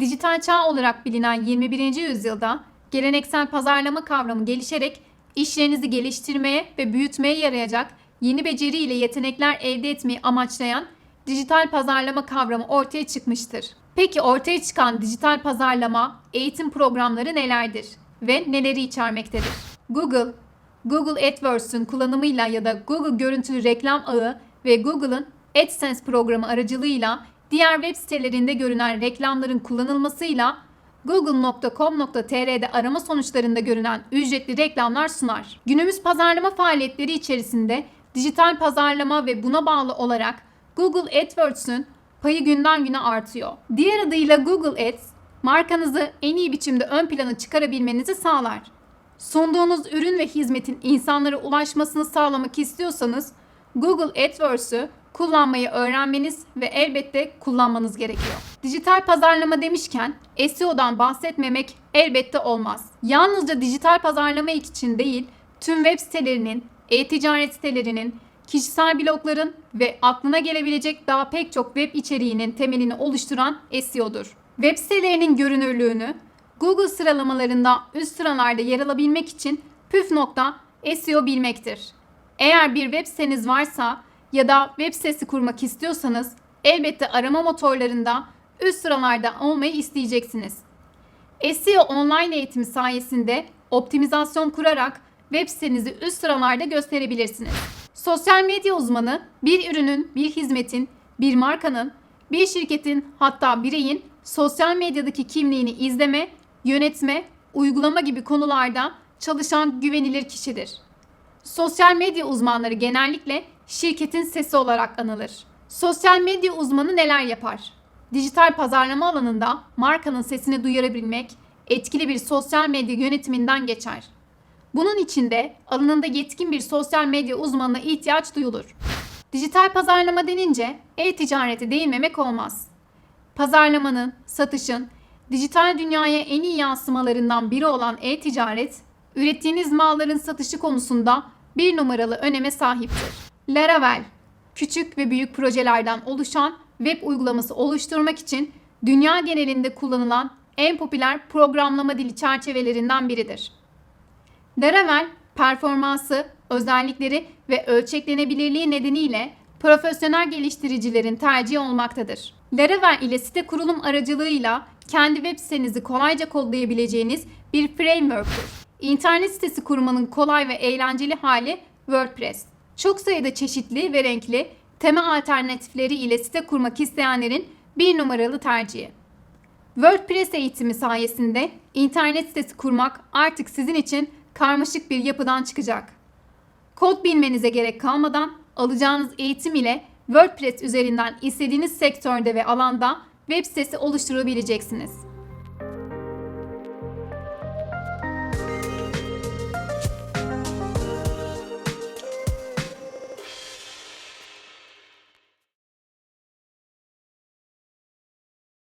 Dijital çağ olarak bilinen 21. yüzyılda geleneksel pazarlama kavramı gelişerek işlerinizi geliştirmeye ve büyütmeye yarayacak yeni beceri ile yetenekler elde etmeyi amaçlayan dijital pazarlama kavramı ortaya çıkmıştır. Peki ortaya çıkan dijital pazarlama eğitim programları nelerdir ve neleri içermektedir? Google, Google AdWords'un kullanımıyla ya da Google görüntülü reklam ağı ve Google'ın AdSense programı aracılığıyla diğer web sitelerinde görünen reklamların kullanılmasıyla google.com.tr'de arama sonuçlarında görünen ücretli reklamlar sunar. Günümüz pazarlama faaliyetleri içerisinde dijital pazarlama ve buna bağlı olarak Google AdWords'un payı günden güne artıyor. Diğer adıyla Google Ads, markanızı en iyi biçimde ön plana çıkarabilmenizi sağlar. Sunduğunuz ürün ve hizmetin insanlara ulaşmasını sağlamak istiyorsanız Google AdWords'u kullanmayı öğrenmeniz ve elbette kullanmanız gerekiyor. Dijital pazarlama demişken SEO'dan bahsetmemek elbette olmaz. Yalnızca dijital pazarlama için değil, tüm web sitelerinin, e-ticaret sitelerinin, kişisel blogların ve aklına gelebilecek daha pek çok web içeriğinin temelini oluşturan SEO'dur. Web sitelerinin görünürlüğünü Google sıralamalarında üst sıralarda yer alabilmek için püf nokta SEO bilmektir. Eğer bir web siteniz varsa ya da web sitesi kurmak istiyorsanız elbette arama motorlarında üst sıralarda olmayı isteyeceksiniz. SEO online eğitimi sayesinde optimizasyon kurarak web sitenizi üst sıralarda gösterebilirsiniz. Sosyal medya uzmanı bir ürünün, bir hizmetin, bir markanın, bir şirketin hatta bireyin sosyal medyadaki kimliğini izleme, yönetme, uygulama gibi konularda çalışan güvenilir kişidir. Sosyal medya uzmanları genellikle şirketin sesi olarak anılır. Sosyal medya uzmanı neler yapar? Dijital pazarlama alanında markanın sesini duyurabilmek etkili bir sosyal medya yönetiminden geçer. Bunun için de alanında yetkin bir sosyal medya uzmanına ihtiyaç duyulur. Dijital pazarlama denince e-ticarete değinmemek olmaz. Pazarlamanın, satışın, dijital dünyaya en iyi yansımalarından biri olan e-ticaret, ürettiğiniz malların satışı konusunda bir numaralı öneme sahiptir. Laravel, küçük ve büyük projelerden oluşan web uygulaması oluşturmak için dünya genelinde kullanılan en popüler programlama dili çerçevelerinden biridir. Laravel, performansı, özellikleri ve ölçeklenebilirliği nedeniyle profesyonel geliştiricilerin tercihi olmaktadır. Laravel ile site kurulum aracılığıyla kendi web sitenizi kolayca kodlayabileceğiniz bir framework'tur. İnternet sitesi kurmanın kolay ve eğlenceli hali WordPress. Çok sayıda çeşitli ve renkli tema alternatifleri ile site kurmak isteyenlerin bir numaralı tercihi. WordPress eğitimi sayesinde internet sitesi kurmak artık sizin için karmaşık bir yapıdan çıkacak. Kod bilmenize gerek kalmadan alacağınız eğitim ile WordPress üzerinden istediğiniz sektörde ve alanda web sitesi oluşturabileceksiniz.